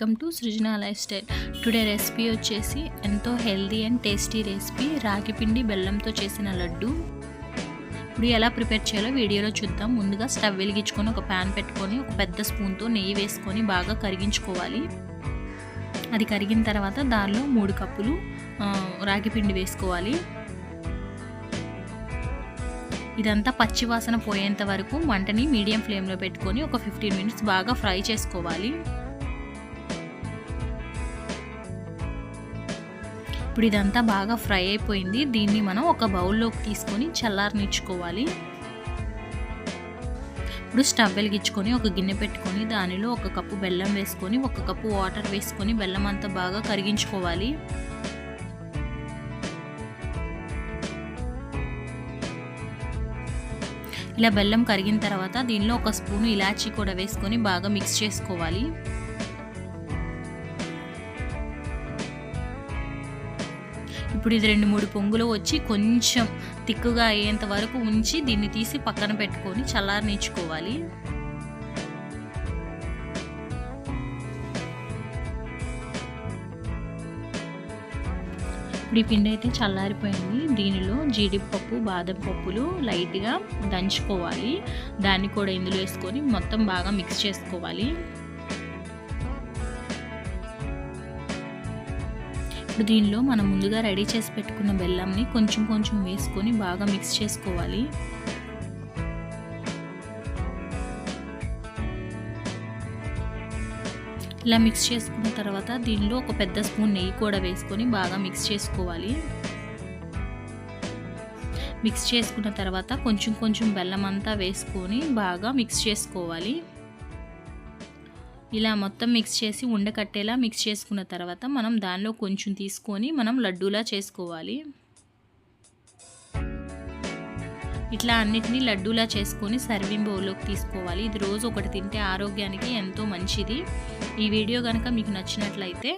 Welcome to Srujana lifestyle today recipe వచ్చేసి ఎంతో healthy and tasty recipe. రాగి పిండి బెల్లంతో చేసిన లడ్డు. ఇప్పుడు ఎలా ప్రిపేర్ చేయాలో వీడియోలో చూద్దాం. ముందుగా స్టవ్ వెలిగించుకొని ఒక ప్యాన్ పెట్టుకొని ఒక పెద్ద స్పూన్తో నెయ్యి వేసుకొని బాగా కరిగించుకోవాలి. అది కరిగిన తర్వాత దానిలో మూడు కప్పులు రాగి పిండి వేసుకోవాలి. ఇదంతా పచ్చి వాసన పోయేంత వరకు మంటని మీడియం ఫ్లేమ్లో పెట్టుకొని ఒక ఫిఫ్టీన్ మినిట్స్ బాగా ఫ్రై చేసుకోవాలి. ఇప్పుడు ఇదంతా బాగా ఫ్రై అయిపోయింది. దీన్ని మనం ఒక బౌల్లోకి తీసుకొని చల్లారనిచ్చుకోవాలి. ఇప్పుడు స్టవ్ వెలిగించుకొని ఒక గిన్నె పెట్టుకొని దానిలో ఒక కప్పు బెల్లం వేసుకొని ఒక కప్పు వాటర్ వేసుకొని బెల్లం అంతా బాగా కరిగించుకోవాలి. ఇలా బెల్లం కరిగిన తర్వాత దీనిలో ఒక స్పూను ఇలాచీ కూడా వేసుకొని బాగా మిక్స్ చేసుకోవాలి. ఇప్పుడు ఇది రెండు మూడు పొంగులు వచ్చి కొంచెం తిక్కుగా అయ్యేంత వరకు ఉంచి దీన్ని తీసి పక్కన పెట్టుకొని చల్లారనిచ్చుకోవాలి ఇప్పుడు ఈ పిండి అయితే చల్లారిపోయింది. దీనిలో జీడిపప్పు బాదం పప్పులు లైట్గా దంచుకోవాలి. దాన్ని కూడా ఇందులో వేసుకొని మొత్తం బాగా మిక్స్ చేసుకోవాలి. ఇప్పుడు దీనిలో మనం ముందుగా రెడీ చేసి పెట్టుకున్న బెల్లంని కొంచెం కొంచెం వేసుకొని బాగా మిక్స్ చేసుకోవాలి. ఇలా మిక్స్ చేసుకున్న తర్వాత దీనిలో ఒక పెద్ద స్పూన్ నెయ్యి కూడా వేసుకొని బాగా మిక్స్ చేసుకోవాలి. మిక్స్ చేసుకున్న తర్వాత కొంచెం కొంచెం బెల్లం అంతా వేసుకొని బాగా మిక్స్ చేసుకోవాలి. ఇలా మొత్తం మిక్స్ చేసి ఉండకట్టేలా మిక్స్ చేసుకున్న తర్వాత మనం దానిలో కొంచెం తీసుకొని మనం లడ్డూలా చేసుకోవాలి. ఇట్లా అన్నిటినీ లడ్డూలా చేసుకొని సర్వింగ్ బౌల్లోకి తీసుకోవాలి. ఇది రోజు ఒకటి తింటే ఆరోగ్యానికి ఎంతో మంచిది. ఈ వీడియో కనుక మీకు నచ్చినట్లయితే